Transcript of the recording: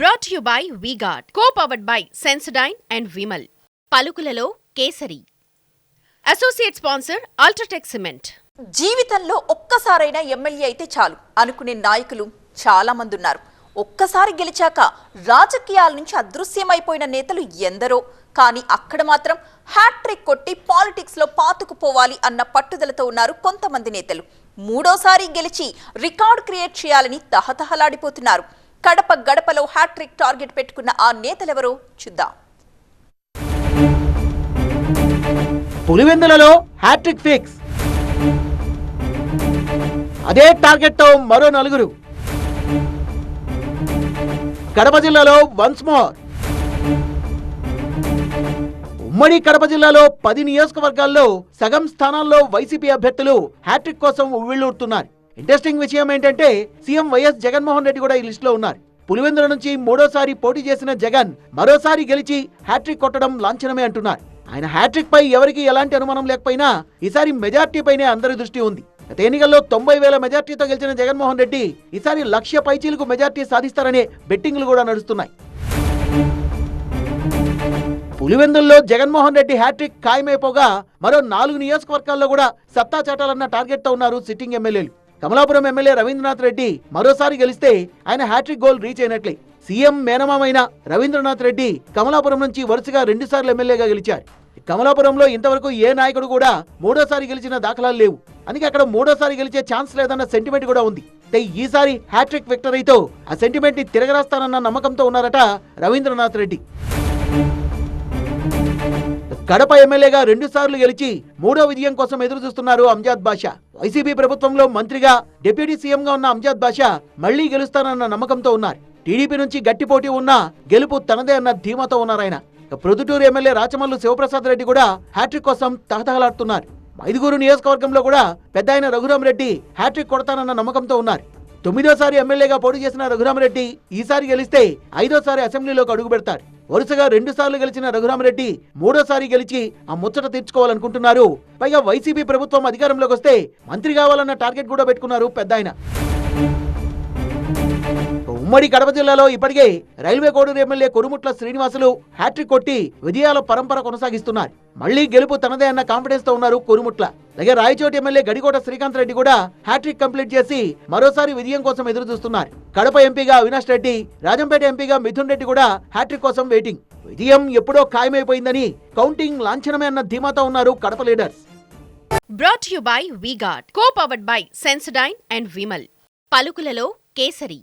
Brought you by V-Guard co powered by Sensodyne and Vimal పలుకులలో Kesari. Associate sponsor UltraTech cement జీవితంలో ఒక్కసారైనా MLA అయితే చాలు అనుకునే నాయకులు చాలా మంది ఉన్నారు ఒక్కసారి గెలిచాక రాజకీయాల నుంచి అదృశ్యమైపోయిన నేతలు ఎందరో కానీ అక్కడ మాత్రం హ్యాట్రిక్ కొట్టి పాలిటిక్స్లో పాతుకుపోవాలి అన్న పట్టుదలతో ఉన్నారు కొంతమంది నేతలు. మూడోసారి గెలిచి రికార్డ్ క్రియేట్ చేయాలని తహతహలాడిపోతున్నారు. కడప గడపలో హ్యాట్రిక్ టార్గెట్ పెట్టుకున్న ఆ నేతలెవరో? చూద్దాం. పులివెందులలో హ్యాట్రిక్ ఫిక్స్. అదే టార్గెట్తో మరో నలుగురు. కడప జిల్లాలో వన్స్ మోర్. ఉమ్మడి కడప జిల్లాలో పది నియోజకవర్గాల్లో సగం స్థానాల్లో వైసీపీ అభ్యర్థులు హ్యాట్రిక్ కోసం ఉవ్విళ్ళూరుతున్నారు. ఇంట్రెస్టింగ్ విషయం ఏంటంటే సీఎం వైఎస్ జగన్మోహన్ రెడ్డి కూడా ఈ లిస్టులో ఉన్నారు. పులివెందుల నుంచి మూడోసారి పోటీ చేసిన జగన్ మరోసారి గెలిచి హ్యాట్రిక్ కొట్టడం లాంఛనమే అంటున్నారు. ఆయన హ్యాట్రిక్ పై ఎవరికి ఎలాంటి అనుమానం లేకపోయినా ఈసారి మెజార్టీ పైనే అందరి దృష్టి ఉంది. గత ఎన్నికల్లో తొంభై వేల మెజార్టీతో గెలిచిన జగన్మోహన్ రెడ్డి ఈసారి లక్ష పైచీలకు మెజార్టీ సాధిస్తారనే బెట్టింగ్లు కూడా నడుస్తున్నాయి. పులివెందుల్లో జగన్మోహన్ రెడ్డి హ్యాట్రిక్ ఖాయమైపోగా మరో నాలుగు నియోజకవర్గాల్లో కూడా సత్తా చాటాలన్న టార్గెట్తో ఉన్నారు సిట్టింగ్ ఎమ్మెల్యేలు. కమలాపురం ఎమ్మెల్యే రవీంద్రనాథ్ రెడ్డి మరోసారి గెలిస్తే ఆయన హ్యాట్రిక్ గోల్ రీచ్ అయినట్లే. సీఎం మేనమామైన రవీంద్రనాథ్ రెడ్డి కమలాపురం నుంచి వరుసగా రెండుసార్లు ఎమ్మెల్యేగా గెలిచారు. కమలాపురంలో ఇంతవరకు ఏ నాయకుడు కూడా మూడోసారి గెలిచిన దాఖలాలు లేవు. అందుకే అక్కడ మూడోసారి గెలిచే ఛాన్స్ లేదన్న సెంటిమెంట్ కూడా ఉంది. ఈసారి హ్యాట్రిక్ విక్టరీతో ఆ సెంటిమెంట్ని తిరగరాస్తానన్న నమ్మకంతో ఉన్నారట రవీంద్రనాథ్ రెడ్డి. కడప ఎమ్మెల్యేగా రెండు సార్లు గెలిచి మూడో విజయం కోసం ఎదురు చూస్తున్నారు అంజాద్ బాషా. వైసీపీ ప్రభుత్వంలో మంత్రిగా డిప్యూటీ సీఎంగా ఉన్న అంజాద్ బాషా మళ్ళీ గెలుస్తానన్న నమ్మకంతో ఉన్నారు. టీడీపీ నుంచి గట్టి పోటీ ఉన్నా గెలుపు తనదే అన్న ధీమాతో ఉన్నారు ఆయన ప్రొద్దుటూరు ఎమ్మెల్యే రాచమల్లు శివప్రసాద్ రెడ్డి కూడా హ్యాట్రిక్ కోసం తహతహలాడుతున్నారు. ఐదుగురు నియోజకవర్గంలో కూడా పెద్ద ఆయన రఘురాం రెడ్డి హ్యాట్రిక్ కొడతానన్న నమ్మకంతో ఉన్నారు. తొమ్మిదోసారి ఎమ్మెల్యేగా పోటీ చేసిన రఘురామరెడ్డి ఈసారి గెలిస్తే ఐదోసారి అసెంబ్లీలోకి అడుగు పెడతారు. వరుసగా రెండు సార్లు గెలిచిన రఘురామరెడ్డి మూడోసారి గెలిచి ఆ ముచ్చట తీర్చుకోవాలనుకుంటున్నారు. పైగా వైసీపీ ప్రభుత్వం అధికారంలోకి వస్తే మంత్రి కావాలన్న టార్గెట్ కూడా పెట్టుకున్నారు పెద్ద ఉమ్మడి కడప జిల్లాలో ఇప్పటికే railway Koduru MLA Korumutla Srinivasulu hat trick కొట్టి విజయాల పరంపర కొనసాగిస్తున్నారు. మళ్ళీ గెలుపు తనదే అన్న కాన్ఫిడెన్స్తో ఉన్నారు కొరుముట్ల. అలాగే రాయచోటి ఎమ్మెల్యే గడికోట శ్రీకాంత్ రెడ్డి కూడా హ్యాట్రిక్ కంప్లీట్ చేసి మరోసారి విజయం కోసం ఎదురు చూస్తున్నారు. కడప ఎంపీగా అవినాష్ రెడ్డి రాజంపేట ఎంపీగా మిథున్ రెడ్డి కూడా హ్యాట్రిక్ కోసం వెయిటింగ్ విజయం ఎప్పుడో ఖాయమైపోయిందని కౌంటింగ్ లాంఛనమే అన్న ధీమాతో ఉన్నారు Kadapa leaders brought you by V Guard co powered by Sensodyne and Vimal పలుకులలో kesari.